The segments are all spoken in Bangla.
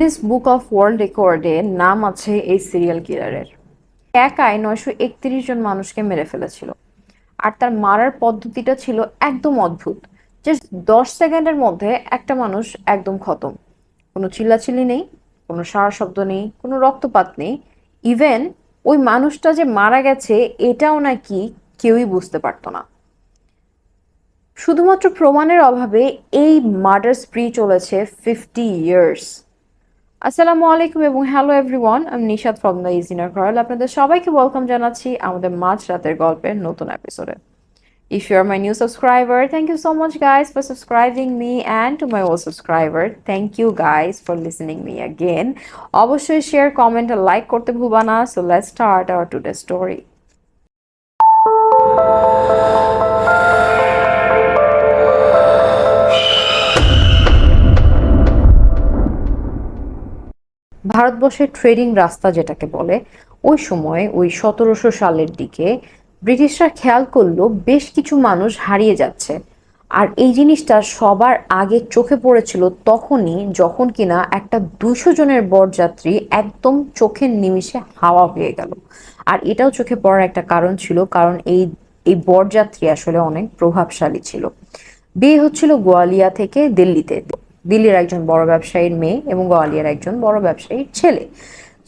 গিনেস বুক অফ ওয়ার্ল্ড রেকর্ডে নাম আছে এই সিরিয়াল কিলারের একাই নয়শো একত্রিশ জন মানুষকে মেরে ফেলেছিল। আর তার মারার পদ্ধতিটা ছিল একদম অদ্ভুত। জাস্ট দশ সেকেন্ডের মধ্যে একটা মানুষ একদম খতম। কোনো চিল্লাচিল্লি নেই, কোনো সারা শব্দ নেই, কোনো রক্তপাত নেই। ইভেন ওই মানুষটা যে মারা গেছে, এটাও নাকি কেউই বুঝতে পারতো না। শুধুমাত্র প্রমাণের অভাবে এই মার্ডার স্প্রি চলেছে ফিফটি ইয়ার্স আসসালামু আলাইকুম এবং হ্যালো এভরিওয়ান আমি নিশাদ ফ্রম দ্য ইজিনার ঘরাল আপনাদের সবাইকে ওয়েলকাম জানাচ্ছি আমাদের মাঝ রাতের গল্পের নতুন এপিসোডে If you are my new subscriber, thank you so much guys for subscribing me and to my old subscriber, thank you guys for listening me again. অবশ্যই শেয়ার কমেন্ট আর লাইক করতে ভুলবা না so let start our today story ভারতবর্ষের ট্রেডিং রাস্তা যেটাকে বলে, ওই সময় ওই সতেরোশো সালের দিকে ব্রিটিশরা খেয়াল করল বেশ কিছু মানুষ হারিয়ে যাচ্ছে। আর এই জিনিসটা সবার আগে চোখে পড়েছিল তখনই যখন কিনা একটা দুশো জনের বরযাত্রী একদম চোখের নিমিষে হাওয়া হয়ে গেল। আর এটাও চোখে পড়ার একটা কারণ ছিল, কারণ এই এই বরযাত্রী আসলে অনেক প্রভাবশালী ছিল। বিয়ে হচ্ছিল গোয়ালিয়া থেকে দিল্লিতে। দিল্লির একজন বড় ব্যবসায়ীর মেয়ে এবং গোয়ালিয়ার একজন বড় ব্যবসায়ীর ছেলে।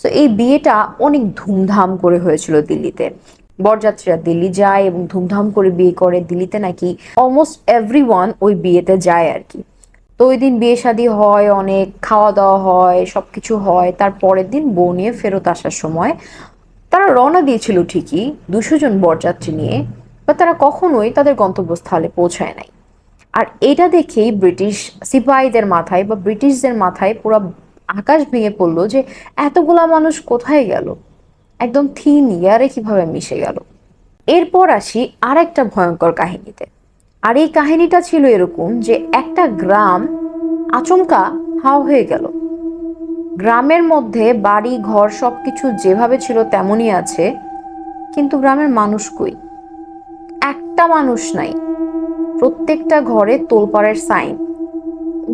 তো এই বিয়েটা অনেক ধুমধাম করে হয়েছিল দিল্লিতে। বরযাত্রীরা দিল্লি যায় এবং ধুমধাম করে বিয়ে করে। দিল্লিতে নাকি অলমোস্ট এভরি ওয়ান ওই বিয়েতে যায় আর কি। তো ওই দিন বিয়ে শাদী হয়, অনেক খাওয়া দাওয়া হয়, সবকিছু হয়। তার পরের দিন বউ নিয়ে ফেরত আসার সময় তারা রওনা দিয়েছিল ঠিকই দুশো জন বরযাত্রী নিয়ে বা তারা কখনোই তাদের গন্তব্যস্থলে পৌঁছায় নাই। আর এটা দেখেই ব্রিটিশ সিপাহীদের মাথায় বা ব্রিটিশদের মাথায় পুরো আকাশ ভেঙে পড়ল যে এতগুলা মানুষ কোথায় গেল? একদম থিন ইয়ারে কীভাবে মিশে গেল? এরপর আসি আর একটা ভয়ঙ্কর কাহিনীতে। আর এই কাহিনীটা ছিল এরকম যে একটা গ্রাম আচমকা হাও হয়ে গেল। গ্রামের মধ্যে বাড়ি, ঘর সব কিছু যেভাবে ছিল তেমনই আছে, কিন্তু গ্রামের মানুষ কই? একটা মানুষ নাই। প্রত্যেকটা ঘরে তোলপাড়ের সাইন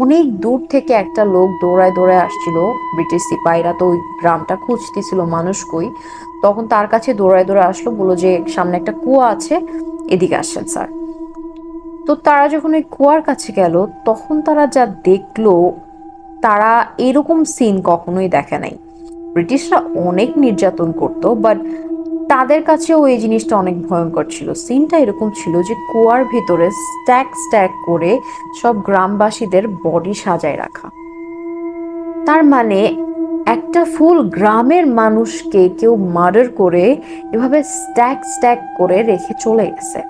অনেক দূর থেকে একটা লোক দৌড়ায় দৌড়ায় আসছিল। ব্রিটিশ সিপাহীরা তো ওই গ্রামটা খুঁজতেছিল, মানুষ কই। তখন তার কাছে দৌড়ায় দৌড়ায় আসলো, বলল যে, সামনে একটা কুয়া আছে, এদিকে আসছেন স্যার। তো তারা যখন ওই কুয়ার কাছে গেল, তখন তারা যা দেখল, তারা এরকম সিন কখনোই দেখে নাই। ব্রিটিশরা অনেক নির্যাতন করতো বাট তাদের কাছেও এই জিনিসটা অনেক ভয়ঙ্কর ছিল। সিনটা এরকম ছিল যে কুয়ার ভিতরে স্ট্যাক স্ট্যাক করে সব গ্রামবাসীদের বডি সাজায় রাখা। তার মানে একটা ফুল গ্রামের মানুষকে কেউ মার্ডার করে এভাবে স্ট্যাক স্ট্যাক করে রেখে চলে গেছে।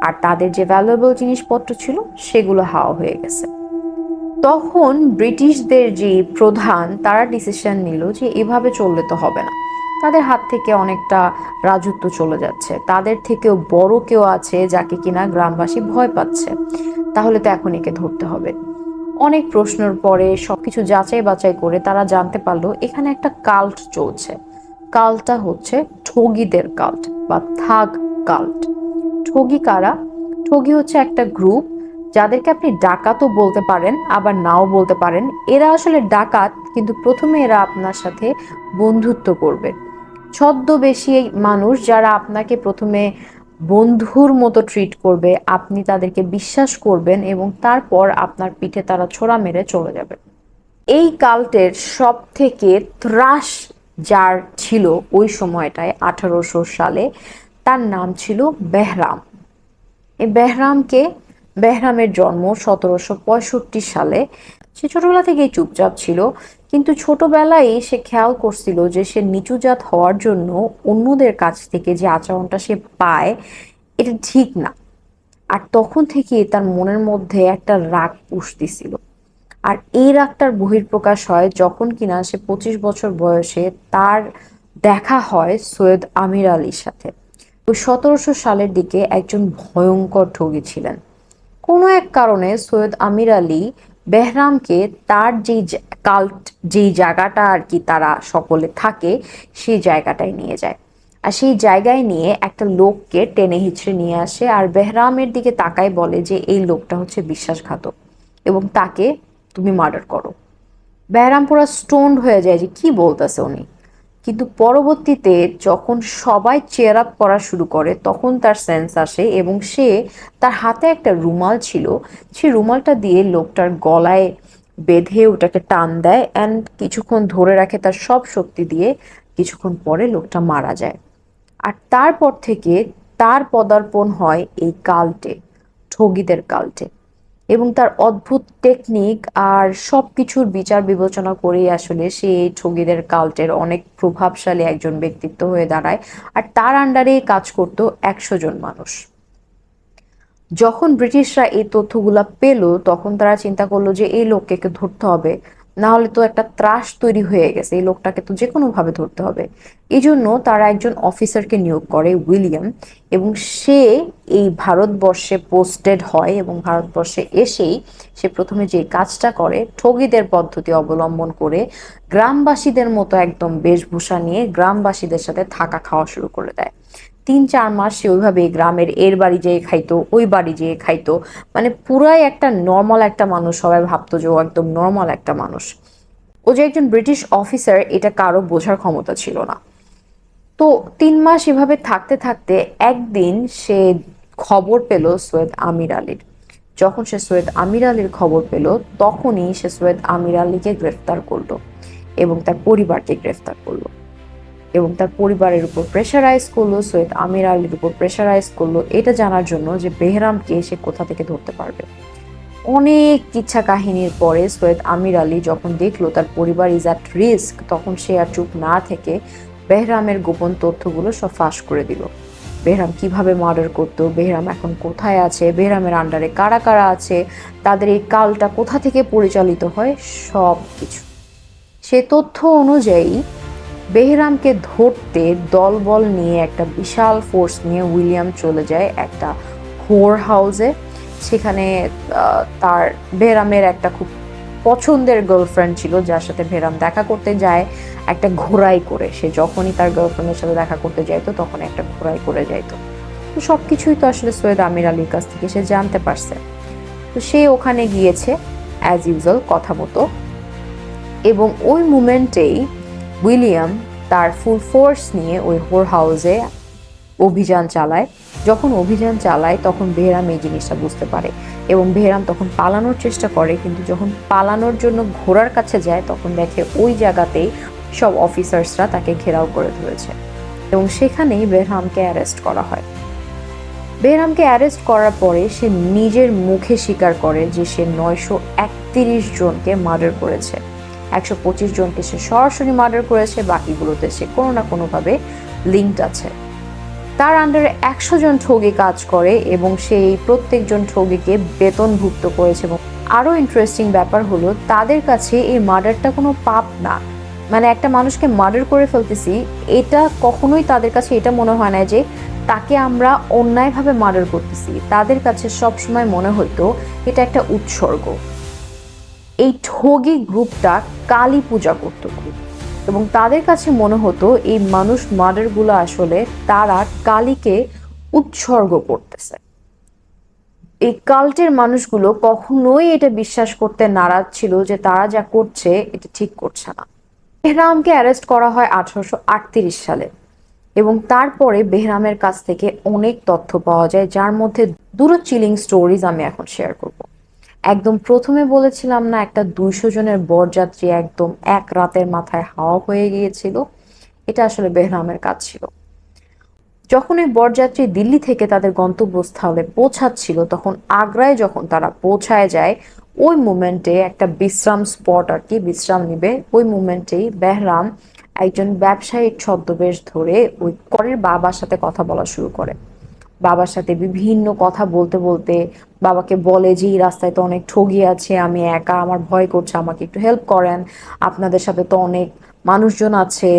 আর তাদের যে ভ্যালুয়েবল জিনিসপত্র ছিল সেগুলো হাওয়া হয়ে গেছে। তখন ব্রিটিশদের যে প্রধান তারা ডিসিশন নিল যে এভাবে চললে তো হবে না। তাদের হাত থেকে অনেকটা রাজত্ব চলে যাচ্ছে। তাদের থেকেও বড় কেউ আছে যাকে কিনা গ্রামবাসী ভয় পাচ্ছে। তাহলে তো এখন একে ধরতে হবে। অনেক প্রশ্নের পরে সবকিছু যাচাই বাছাই করে তারা জানতে পারল, এখানে একটা কাল্ট চলছে। কাল্টটা হচ্ছে ঠগিদের কাল্ট বা থাগ কাল্ট ঠগি কারা? ঠগি হচ্ছে একটা গ্রুপ যাদেরকে আপনি ডাকাতও বলতে পারেন, আবার নাও বলতে পারেন। এরা আসলে ডাকাত, কিন্তু প্রথমে এরা আপনার সাথে বন্ধুত্ব করবে। ছদ্মবেশী মানুষ যারা আপনাকে প্রথমে বন্ধুর মতো ট্রিট করবে, আপনি তাদেরকে বিশ্বাস করবেন এবং তারপর আপনার পিঠে তারা ছোড়া মেরে চলে যাবে। এই কাল্টের সব থেকে ত্রাস যার ছিল ওই সময়টায়, আঠারোশো সালে, তার নাম ছিল বেহরাম। এই বেহরামকে, বেহরামের জন্ম সতেরোশো পঁয়ষট্টি সালে সে ছোটবেলা থেকেই চুপচাপ ছিল, কিন্তু ছোটবেলায় সে খেয়াল করছিল যে সে নিচুজাত হওয়ার জন্য অন্যদের কাছ থেকে যে আচরণটা সে পায়, এটা ঠিক না। আর তখন থেকে তার মনের মধ্যে একটা রাগ পুষতেছিল। আর এই রাগটার বহির্প্রকাশ হয় যখন কিনা সে পঁচিশ বছর বয়সে তার দেখা হয় সৈয়দ আমির আলীর সাথে। ওই সতেরোশো সালের দিকে একজন ভয়ঙ্কর ঠগি ছিলেন। কোনো এক কারণে সৈয়দ আমির আলী বেহরামকে তার যেই কাল্ট যেই জায়গাটা আর কি তারা সকলে থাকে, সেই জায়গাটায় নিয়ে যায়। আর সেই জায়গায় নিয়ে একটা লোককে টেনে হিচড়ে নিয়ে আসে আর বেহরামের দিকে তাকায় বলে যে, এই লোকটা হচ্ছে বিশ্বাসঘাতক এবং তাকে তুমি মার্ডার করো। বেহরাম পুরো স্টোন হয়ে যায় যে, কি বলতেছে উনি? কিন্তু পরবর্তীতে যখন সবাই চেয়ার আপ করা শুরু করে, তখন তার সেন্স আসে এবং সে তার হাতে একটা রুমাল ছিল। সেই রুমালটা দিয়ে লোকটার গলায় বেঁধে ওটাকে টান দেয় অ্যান্ড কিছুক্ষণ ধরে রাখে তার সব শক্তি দিয়ে কিছুক্ষণ পরে লোকটা মারা যায়। আর তারপর থেকে তার পদার্পণ হয় এই কাল্টে, ঠগিদের কাল্টে। এবং তার অদ্ভুত টেকনিক আর সব কিছুর বিচার বিবেচনা করেই আসলে সে এই ঠগিদের কাল্টের অনেক প্রভাবশালী একজন ব্যক্তিত্ব হয়ে দাঁড়ায়। আর তার আন্ডারে কাজ করত একশো জন মানুষ। যখন ব্রিটিশরা এই তথ্যগুলো পেল, তখন তারা চিন্তা করল যে এই লোককে ধরতে হবে। না হলে তো একটা ত্রাস তৈরি হয়ে গেছে, এই লোকটাকে তো যে কোনো ভাবে ধরতে হবে। এই জন্য তারা একজন অফিসারকে নিয়োগ করে উইলিয়াম এবং সে এই ভারতবর্ষে পোস্টেড হয় এবং ভারতবর্ষে এসেই সে প্রথমে যে কাজটা করে ঠগিদের পদ্ধতি অবলম্বন করে গ্রামবাসীদের মতো একদম বেশভূষা নিয়ে গ্রামবাসীদের সাথে থাকা খাওয়া শুরু করে দেয়। তিন চার মাস সে ওইভাবে গ্রামের এর বাড়ি যেয়ে খাইতো, ওই বাড়ি যেয়ে খাইতো। মানে পুরাই একটা নর্মাল একটা মানুষ সবাই ভাবতো যে ও একদম নর্মাল একটা মানুষ। ও যে একজন ব্রিটিশ অফিসার এটা কারও বোঝার ক্ষমতা ছিল না। তো তিন মাস এভাবে থাকতে থাকতে একদিন সে খবর পেল সৈয়দ আমির আলীর। যখন সে সৈয়দ আমির আলীর খবর পেল, তখনই সে সৈয়দ আমির আলীকে গ্রেফতার করল এবং তার পরিবারকে গ্রেফতার করল। এবং তার পরিবারের উপর প্রেশারাইজ করল, সৈয়দ আমির আলীর উপর প্রেশারাইজ করল। এটা জানার জন্য যে বেহরামকে সে কোথা থেকে ধরতে পারবে। অনেক ইচ্ছা কাহিনীর পরে সৈয়দ আমির আলী যখন দেখল তার পরিবার ইজ অ্যাট রিস্ক তখন সে আর চুপ না থেকে বেহরামের গোপন তথ্যগুলো সব ফাঁস করে দিল। বেহরাম কীভাবে মার্ডার করতো? বেহরাম এখন কোথায় আছে? বেহরামের আন্ডারে কারা কারা আছে? তাদের এই কালটা কোথা থেকে পরিচালিত হয়? সব কিছু সে তথ্য অনুযায়ী বেহরামকে ধরতে দলবল নিয়ে একটা বিশাল ফোর্স নিয়ে উইলিয়াম চলে যায় একটা হোর হাউসে সেখানে তার বেহরামের একটা খুব পছন্দের গার্লফ্রেন্ড ছিল, যার সাথে বেহরাম দেখা করতে যায়, একটা ঘোড়াই করে। সে যখনই তার গার্লফ্রেন্ডের সাথে দেখা করতে যাইতো তখন একটা ঘোড়াই করে যাইতো। তো সব কিছুই তো আসলে সৈয়দ আমির আলীর কাছ থেকে সে জানতে পারছে। তো সে ওখানে গিয়েছে অ্যাজ ইউজুয়াল কথা মতো। এবং ওই মুমেন্টেই উইলিয়াম তার ফুল ফোর্স নিয়ে ওই হোর হাউসে অভিযান চালায়। যখন অভিযান চালায়, তখন বেহরাম এই জিনিসটা বুঝতে পারে এবং বেহরাম তখন পালানোর চেষ্টা করে, কিন্তু যখন পালানোর জন্য ঘোড়ার কাছে যায়, তখন দেখে ওই জায়গাতেই সব অফিসার্সরা তাকে ঘেরাও করে ধরেছে এবং সেখানেই বেহরামকে অ্যারেস্ট করা হয়। বেহরামকে অ্যারেস্ট করার পরে সে নিজের মুখে স্বীকার করে যে সে নয়শো একত্রিশ জনকে মার্ডার করেছে। একশো পঁচিশ জনকে সে সরাসরি মার্ডার করেছে, বাকিগুলোতে সে কোনো না কোনোভাবে লিঙ্কড আছে। তার আন্ডারে একশো জন ঠগি কাজ করে এবং সেই প্রত্যেকজন ঠগিকে বেতনভুক্ত করেছে এবং আরও ইন্টারেস্টিং ব্যাপার হলো, তাদের কাছে এই মার্ডারটা কোনো পাপ না। মানে একটা মানুষকে মার্ডার করে ফেলতেছি, এটা কখনোই তাদের কাছে, এটা মনে হয় না যে তাকে আমরা অন্যায়ভাবে মার্ডার করতেছি। তাদের কাছে সবসময় মনে হতো এটা একটা উৎসর্গ। এই ঠগি গ্রুপটা কালী পূজা করতো। খুব এবং তাদের কাছে মনে হতো এই মানুষ মার্ডারগুলো আসলে তারা কালীকে উৎসর্গ করতেছে। এই কাল্টের মানুষগুলো কখনোই এটা বিশ্বাস করতে নারাজ ছিল যে তারা যা করছে, এটা ঠিক করছে না। বেহরামকে অ্যারেস্ট করা হয় আঠারোশো আটত্রিশ সালে এবং তারপরে বেহরামের কাছ থেকে অনেক তথ্য পাওয়া যায়, যার মধ্যে দুটো চিলিং স্টোরিজ আমি এখন শেয়ার করব। একদম প্রথমে বলেছিলাম না, একটা দুইশো জনের বরযাত্রী একদম এক রাতের মাথায় হাওয়া হয়ে গিয়েছিল। এটা আসলে বেহরামের কাজ ছিল। যখন এই বরযাত্রী দিল্লি থেকে তাদের গন্তব্যস্থলে পৌঁছাচ্ছিল, তখন আগ্রায় যখন তারা পৌঁছায় যায়, ওই মুমেন্টে একটা বিশ্রাম স্পট আর কি, বিশ্রাম নিবে, ওই মুমেন্টেই বেহরাম একজন ব্যবসায়িক ছদ্মবেশ ধরে ওই করের বাবার সাথে কথা বলা শুরু করে। বাবার সাথে বিভিন্ন কথা বলতে বলতে বাবাকে বলে যে, এই রাস্তায় তো অনেক ঠগি আছে, আমি একা, আমার ভয় করছে, আমাকে একটু হেল্প করেন। আপনাদের সাথে তো অনেক মানুষজন আছে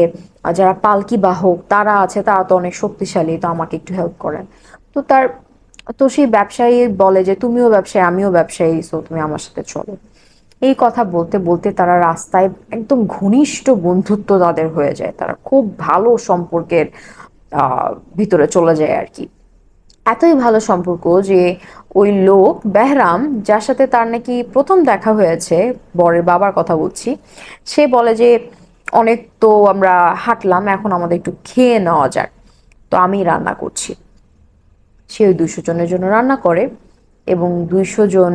যারা পালকি বাহক, তারা আছে, তারা তো অনেক শক্তিশালী, তো আমাকে একটু হেল্প করেন। তো তার, তো সেই ব্যবসায়ী বলে যে, তুমিও ব্যবসায়ী, আমিও ব্যবসায়ী সো তুমি আমার সাথে চলো। এই কথা বলতে বলতে তারা রাস্তায় একদম ঘনিষ্ঠ বন্ধুত্ব তাদের হয়ে যায়। তারা খুব ভালো সম্পর্কের ভিতরে চলে যায় আর কি। এতই ভালো সম্পর্ক যে ওই লোক, বেহরাম, যার সাথে তার নাকি প্রথম দেখা হয়েছে, বরের বাবার কথা বলছি, সে বলে যে, অনেক তো আমরা হাঁটলাম, এখন আমাদের একটু খেয়ে নেওয়া যাক। তো আমি রান্না করছি। সে ওই দুশো জনের জন্য রান্না করে এবং দুইশো জন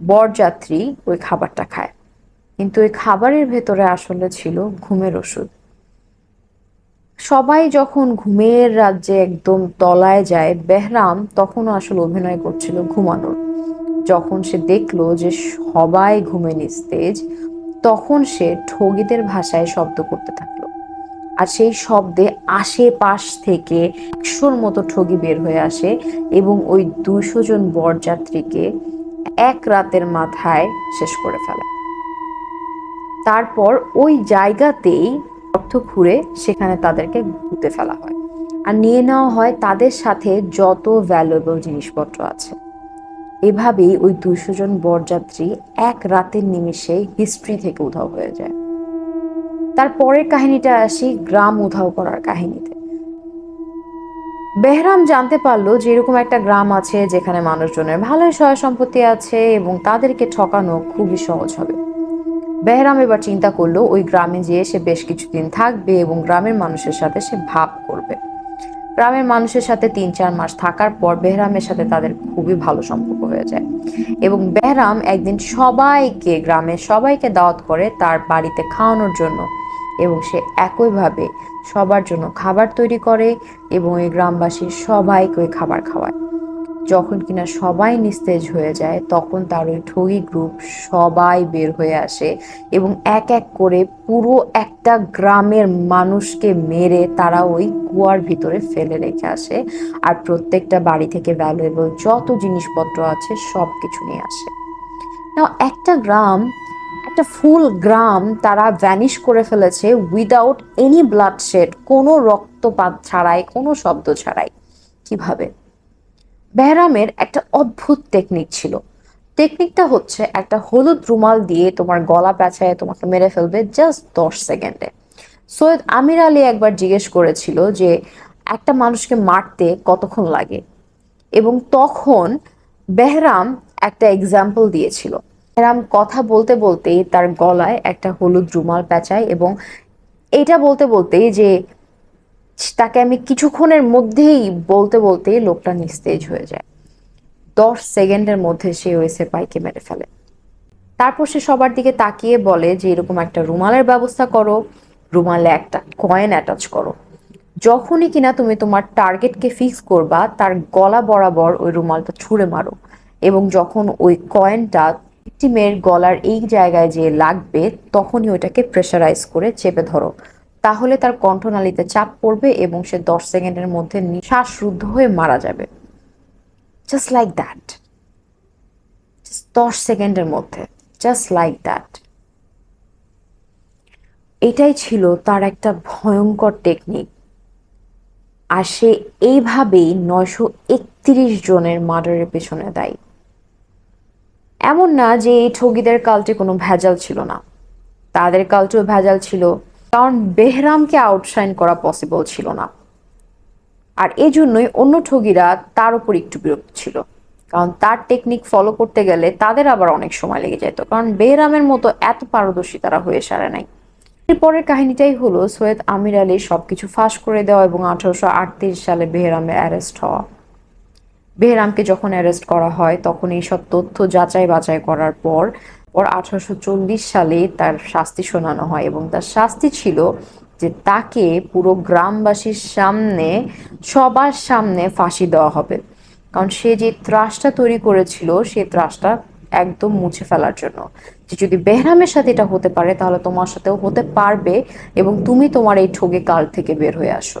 বরযাত্রী ওই খাবারটা খায়। কিন্তু ওই খাবারের ভেতরে আসলে ছিল ঘুমের ওষুধ। সবাই যখন ঘুমের রাজ্যে একদম তলায় যায় বেহরাম তখনও আসলে অভিনয় করছিল ঘুমানোর। যখন সে দেখল যে সবাই ঘুমে নিস্তেজ তখন সে ঠগিদের ভাষায় শব্দ করতে থাকল। আর সেই শব্দে আশেপাশ থেকে একশোর মতো ঠগি বের হয়ে আসে এবং ওই দুশো জন বরযাত্রীকে এক রাতের মাথায় শেষ করে ফেলে। তারপর ওই জায়গাতেই অর্থ খুঁড়ে সেখানে তাদেরকে ঘুরতে ফেলা হয়। আর নিয়ে নেওয়া হয় তাদের সাথে যত ভ্যালুয়েবল জিনিসপত্র আছে। এভাবেই ওই দুশো জন বরযাত্রী এক রাতের নিমিষে হিস্ট্রি থেকে উধাও হয়ে যায়। তারপরের কাহিনীটা আসি গ্রাম উধাও করার কাহিনীতে। বেহরাম জানতে পারল যে এরকম একটা গ্রাম আছে যেখানে মানুষজনের ভালোই সহায় সম্পত্তি আছে এবং তাদেরকে ঠকানো খুবই সহজ হবে। বেহরাম এবার চিন্তা করল, ওই গ্রামে যেয়ে সে বেশ কিছুদিন থাকবে এবং গ্রামের মানুষের সাথে সে ভাব করবে। গ্রামের মানুষের সাথে তিন চার মাস থাকার পর বেহরামের সাথে তাদের খুবই ভালো সম্পর্ক হয়ে যায় এবং বেহরাম একদিন সবাইকে গ্রামের সবাইকে দাওয়াত করে তার বাড়িতে খাওয়ানোর জন্য এবং সে একইভাবে সবার জন্য খাবার তৈরি করে এবং এই গ্রামবাসীর সবাইকে ওই খাবার খাওয়ায়। যখন কিনা সবাই নিস্তেজ হয়ে যায়, তখন তার ওই ঠগি গ্রুপ সবাই বের হয়ে আসে এবং এক এক করে পুরো একটা গ্রামের মানুষকে মেরে তারা ওই কুয়ার ভিতরে ফেলে রেখে আসে আর প্রত্যেকটা বাড়ি থেকে ভ্যালুয়েবল যত জিনিসপত্র আছে সব কিছু নিয়ে আসে। একটা গ্রাম, একটা ফুল গ্রাম তারা ভ্যানিশ করে ফেলেছে উইদাউট এনি ব্লাড শেড কোনো রক্তপাত ছাড়াই, কোনো শব্দ ছাড়াই। কীভাবে? বেহরামের একটা অদ্ভুত টেকনিক ছিল। টেকনিকটা হচ্ছে একটা হলুদ রুমাল দিয়ে তোমার গলা পেঁচায় তোমাকে মেরে ফেলবে জাস্ট দশ সেকেন্ডে সৈয়দ আমির আলী একবার জিজ্ঞেস করেছিল যে, একটা মানুষকে মারতে কতক্ষণ লাগে? এবং তখন বেহরাম একটা এক্সাম্পল দিয়েছিল। বেহরাম কথা বলতে বলতেই তার গলায় একটা হলুদ রুমাল পেঁচায় এবং এটা বলতে বলতেই যে তাকে আমি কিছুক্ষণের মধ্যেই বলতে বলতেই লোকটা নিস্তেজ হয়ে যায়। দশ সেকেন্ডের মধ্যে সে ওই সেপাইকে মেরে ফেলে। তারপর সে সবার দিকে তাকিয়ে বলে যে, এরকম একটা রুমালের ব্যবস্থা করো, রুমালে একটা কয়েন অ্যাটাচ করো। যখনই কিনা তুমি তোমার টার্গেটকে ফিক্স করবা, তার গলা বরাবর ওই রুমালটা ছুঁড়ে মারো এবং যখন ওই কয়েনটা ভিক্টিমের গলার এই জায়গায় যে লাগবে, তখনই ওইটাকে প্রেশারাইজ করে চেপে ধরো। তাহলে তার কণ্ঠনালীতে চাপ পড়বে এবং সে দশ সেকেন্ডের মধ্যে শ্বাসরুদ্ধ হয়ে মারা যাবে। জাস্ট লাইক দ্যাট দশ সেকেন্ডের মধ্যে। জাস্ট লাইক দ্যাট এটাই ছিল তার একটা ভয়ঙ্কর টেকনিক আর সে এইভাবেই নয়শো একত্রিশ জনের মার্ডারের পেছনে দায়ী। এমন না যে এই ঠগিদের কালটে কোনো ভেজাল ছিল না। তাদের কালটেও ভেজাল ছিল কারণ বেহরামকে আউটশাইন করা পসিবল ছিল না। আর এই জন্যই অন্য ঠগিরা তার উপর একটু বিরক্ত ছিল। কারণ তার টেকনিক ফলো করতে গেলে তাদের আবার অনেক সময় লেগে যেত। কারণ বেহরামের মতো এত পারদর্শী তারা হয়ে সারে নাই। এরপরের কাহিনীটাই হলো সৈয়দ আমির আলী সবকিছু ফাঁস করে দেওয়া এবং আঠারোশো আটত্রিশ সালে বেহরামে অ্যারেস্ট হওয়া। বেহরামকে যখন অ্যারেস্ট করা হয়, তখন এইসব তথ্য যাচাই বাছাই করার পর ওর আঠারোশো সালে তার শাস্তি শোনানো হয় এবং তার শাস্তি ছিল যে তাকে পুরো গ্রামবাসীর সামনে, সবার সামনে ফাঁসি দেওয়া হবে। কারণ সে যে ত্রাসটা তৈরি করেছিল, সে ত্রাসটা একদম মুছে ফেলার জন্য। যে যদি বেহরামের সাথে এটা হতে পারে, তাহলে তোমার সাথেও হতে পারবে এবং তুমি তোমার এই ঠগে কাল থেকে বের হয়ে আসো।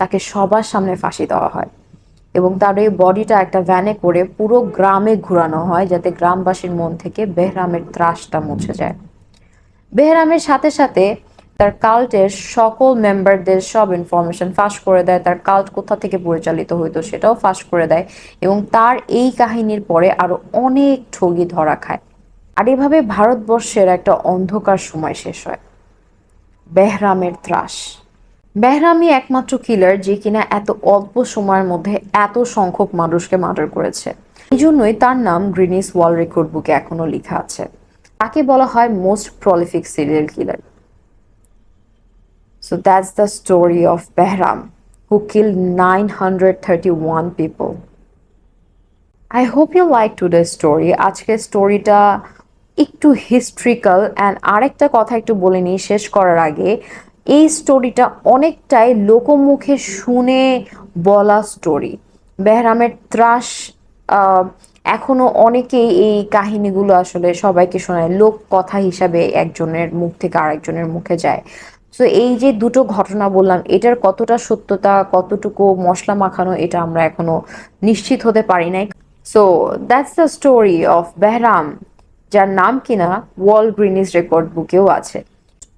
তাকে সবার সামনে ফাঁসি দেওয়া হয়। এবং তার এই বডিটা একটা ভ্যানে করে পুরো গ্রামে ঘুরানো হয় যাতে গ্রামবাসীর মন থেকে বেহরামের ত্রাসটা মুছে যায়। বেহরামের সাথে সাথে তার কাল্টের সকল মেম্বারদের সব ইনফরমেশন ফাঁস করে দেয়। তার কাল্ট কোথা থেকে পরিচালিত হইতো সেটাও ফাঁস করে দেয় এবং তার এই কাহিনীর পরে আরও অনেক ঠগি ধরা খায়। আর এভাবে ভারতবর্ষের একটা অন্ধকার সময় শেষ হয়। বেহরামের ত্রাস। বেহরামি একমাত্র কিলার যে কিনা এত অল্প সময়ের মধ্যে এত সংখ্যক মানুষকে মার্ডার করেছে। এই জন্যই তার নাম গ্রিনিস ওয়ার্ল্ড রেকর্ড বুকে এখনও লেখা আছে। তাকে বলা হয় most prolific serial killer So that's the story of Behram, who killed 931 people. I hope you to today's story আজকের স্টোরিটা একটু হিস্ট্রিক্যাল অ্যান্ড আরেকটা কথা একটু বলে নিই শেষ করার আগে এই স্টোরিটা অনেকটাই লোকমুখে শুনে বলা স্টোরি বেহরামের ত্রাস এখনও অনেকেই এই কাহিনীগুলো আসলে সবাইকে শোনায়। লোক কথা হিসাবে একজনের মুখ থেকে আরেকজনের মুখে যায়। তো এই যে দুটো ঘটনা বললাম, এটার কতটা সত্যতা, কতটুকু মশলা মাখানো, এটা আমরা এখনও নিশ্চিত হতে পারি নাই। So that's the story of Behram, যার নাম কিনা ওয়ার্ল্ড গ্রিনিস রেকর্ড বুকেও আছে।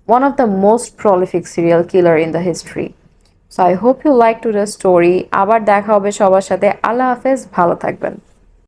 One of the most prolific serial killer in the history. So I hope you liked today's story. আবার দেখা হবে সবার সাথে আল্লাহ হাফেজ ভালো থাকবেন